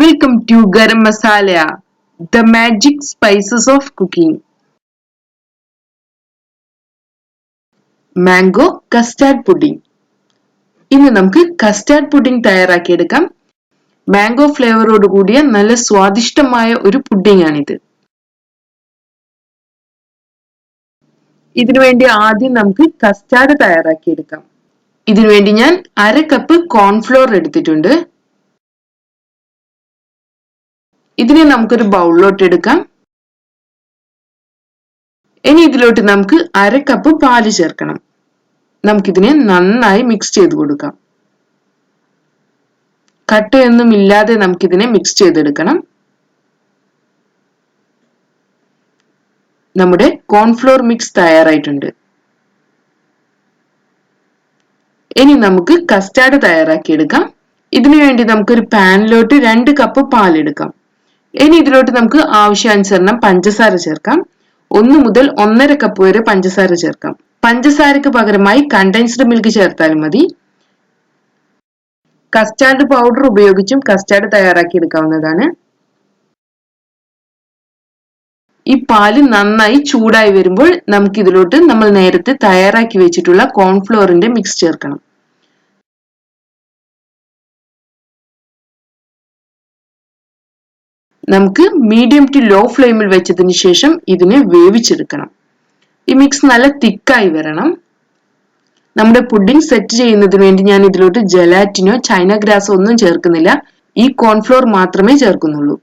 Welcome to garam masala the magic spices of cooking mango custard pudding ഇന്ന് നമുക്ക് custard pudding തയ്യാറാക്കിയെടുക്കാം mango ഫ്ലേവറോട് കൂടിയ നല്ല സ്വാദിഷ്ടമായ ഒരു പുഡിംഗ് ആണിത്. ഇതിനുവേണ്ടി ആദ്യം നമുക്ക് കസ്റ്റാർഡ് തയ്യാറാക്കിയെടുക്കാം ഇതിനുവേണ്ടി ഞാൻ അര കപ്പ് കോൺഫ്ലോർ എടുത്തിട്ടുണ്ട്. ഇതിനെ നമുക്കൊരു ബൗളിലോട്ട് എടുക്കാം. ഇനി ഇതിലോട്ട് നമുക്ക് അര കപ്പ് പാൽ ചേർക്കണം. നമുക്കിതിനെ നന്നായി മിക്സ് ചെയ്ത് കൊടുക്കാം. കട്ടയൊന്നും ഇല്ലാതെ നമുക്കിതിനെ മിക്സ് ചെയ്തെടുക്കണം. നമ്മുടെ കോൺഫ്ലോർ മിക്സ് തയ്യാറായിട്ടുണ്ട്. ഇനി നമുക്ക് കസ്റ്റാർഡ് തയ്യാറാക്കിയെടുക്കാം. ഇതിനു വേണ്ടി നമുക്കൊരു പാനിലോട്ട് രണ്ട് കപ്പ് പാലെടുക്കാം. ഇനി ഇതിലോട്ട് നമുക്ക് ആവശ്യാനുസരണം പഞ്ചസാര ചേർക്കാം. ഒന്ന് മുതൽ ഒന്നര കപ്പ് വരെ പഞ്ചസാര ചേർക്കാം. പഞ്ചസാരക്ക് പകരമായി കണ്ടൻസ്ഡ് മിൽക്ക് ചേർത്താലും മതി. കസ്റ്റാർഡ് പൗഡർ ഉപയോഗിച്ചും കസ്റ്റാർഡ് തയ്യാറാക്കി എടുക്കാവുന്നതാണ്. ഈ പാൽ നന്നായി ചൂടായി വരുമ്പോൾ നമുക്ക് ഇതിലോട്ട് നമ്മൾ നേരത്തെ തയ്യാറാക്കി വെച്ചിട്ടുള്ള കോൺഫ്ലോറിന്റെ മിക്സ് ചേർക്കണം. നമുക്ക് മീഡിയം ടു ലോ ഫ്ലെയിമിൽ വെച്ചതിന് ശേഷം ഇതിനെ വേവിച്ചെടുക്കണം. ഈ മിക്സ് നല്ല തിക്കായി വരണം. നമ്മുടെ പുഡിംഗ് സെറ്റ് ചെയ്യുന്നതിന് വേണ്ടി ഞാൻ ഇതിലോട്ട് ജലാറ്റിനോ ചൈന ഗ്രാസോ ഒന്നും ചേർക്കുന്നില്ല. ഈ കോൺഫ്ലോർ മാത്രമേ ചേർക്കുന്നുള്ളൂ.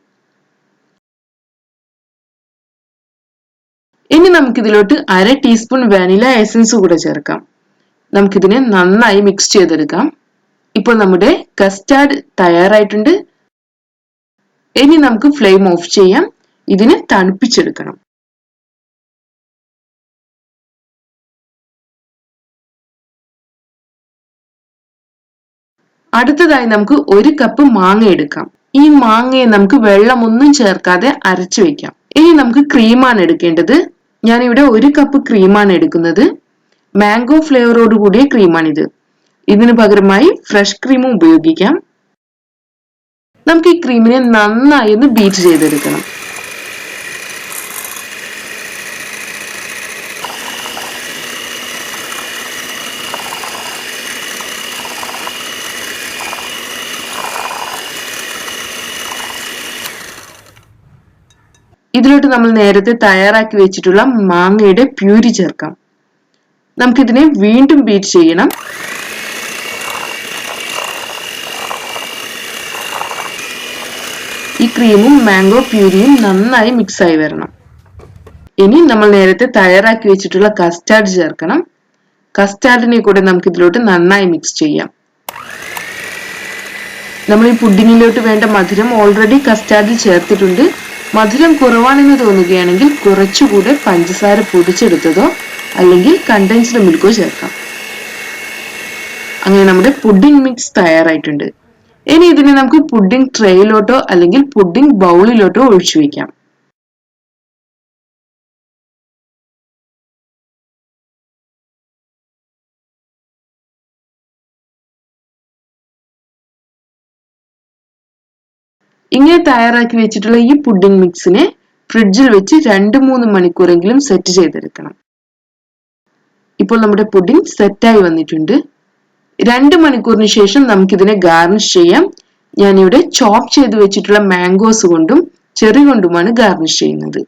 ഇനി നമുക്കിതിലോട്ട് അര ടീസ്പൂൺ വാനില എസൻസ് കൂടെ ചേർക്കാം. നമുക്കിതിനെ നന്നായി മിക്സ് ചെയ്തെടുക്കാം. ഇപ്പോൾ നമ്മുടെ കസ്റ്റാർഡ് തയ്യാറായിട്ടുണ്ട്. ഇനി നമുക്ക് ഫ്ലെയിം ഓഫ് ചെയ്യാം. ഇതിനെ തണുപ്പിച്ചെടുക്കണം. അടുത്തതായി നമുക്ക് ഒരു കപ്പ് മാങ്ങ എടുക്കാം. ഈ മാങ്ങയെ നമുക്ക് വെള്ളമൊന്നും ചേർക്കാതെ അരച്ചു വെക്കാം. ഇനി നമുക്ക് ക്രീമാണ് എടുക്കേണ്ടത്. ഞാനിവിടെ ഒരു കപ്പ് ക്രീമാണ് എടുക്കുന്നത്. മാംഗോ ഫ്ലേവറോട് കൂടിയ ക്രീമാണിത് ഇതിനു പകരമായി ഫ്രഷ് ക്രീമും ഉപയോഗിക്കാം. നമുക്ക് ഈ ക്രീമിനെ നന്നായി ഒന്ന് ബീറ്റ് ചെയ്തെടുക്കണം. ഇതിലോട്ട് നമ്മൾ നേരത്തെ തയ്യാറാക്കി വെച്ചിട്ടുള്ള മാങ്ങയുടെ പ്യൂരി ചേർക്കാം. നമുക്കിതിനെ വീണ്ടും ബീറ്റ് ചെയ്യണം. ഈ ക്രീമും മാംഗോ പ്യൂരിയും നന്നായി മിക്സ് ആയി വരണം. ഇനി നമ്മൾ നേരത്തെ തയ്യാറാക്കി വെച്ചിട്ടുള്ള കസ്റ്റാർഡ് ചേർക്കണം. കസ്റ്റാർഡിനെ കൂടെ നമുക്ക് ഇതിലോട്ട് നന്നായി മിക്സ് ചെയ്യാം. നമ്മൾ ഈ പുഡിങ്ങിലോട്ട് വേണ്ട മധുരം ഓൾറെഡി കസ്റ്റാർഡിൽ ചേർത്തിട്ടുണ്ട്. മധുരം കുറവാണെന്ന് തോന്നുകയാണെങ്കിൽ കുറച്ചുകൂടെ പഞ്ചസാര പൊടിച്ചെടുത്തതോ അല്ലെങ്കിൽ കണ്ടൻസ്ഡ് മിൽക്കോ ചേർക്കാം. അങ്ങനെ നമ്മുടെ പുഡിംഗ് മിക്സ് തയ്യാറായിട്ടുണ്ട്. ഇനി ഇതിനെ നമുക്ക് പുഡിംഗ് ട്രേയിലോട്ടോ അല്ലെങ്കിൽ പുഡിംഗ് ബൗളിലോട്ടോ ഒഴിച്ചു വെക്കാം. ഇങ്ങനെ തയ്യാറാക്കി വെച്ചിട്ടുള്ള ഈ പുഡിംഗ് മിക്സിനെ ഫ്രിഡ്ജിൽ വെച്ച് രണ്ട് മൂന്ന് മണിക്കൂറെങ്കിലും സെറ്റ് ചെയ്തെടുക്കണം. ഇപ്പോൾ നമ്മുടെ പുഡിംഗ് സെറ്റായി വന്നിട്ടുണ്ട്. രണ്ട് മണിക്കൂറിന് ശേഷം നമുക്കിതിനെ ഗാർണിഷ് ചെയ്യാം. ഞാനിവിടെ ചോപ്പ് ചെയ്ത് വെച്ചിട്ടുള്ള മാംഗോസ് കൊണ്ടും ചെറി കൊണ്ടുമാണ് ഗാർണിഷ് ചെയ്യുന്നത്.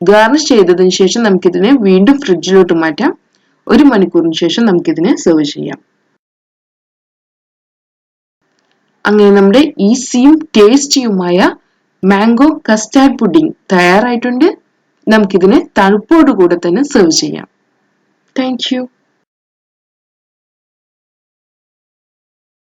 ഗാർണിഷ് ചെയ്തതിന് ശേഷം നമുക്കിതിനെ വീണ്ടും ഫ്രിഡ്ജിലോട്ട് മാറ്റാം. ഒരു മണിക്കൂറിന് ശേഷം നമുക്കിതിനെ സെർവ് ചെയ്യാം. അങ്ങനെ നമ്മുടെ ഈസിയും ടേസ്റ്റിയുമായ മാംഗോ കസ്റ്റാർഡ് പുഡിംഗ് തയ്യാറായിട്ടുണ്ട്. നമുക്കിതിനെ തണുപ്പോടുകൂടെ തന്നെ സെർവ് ചെയ്യാം. Thank you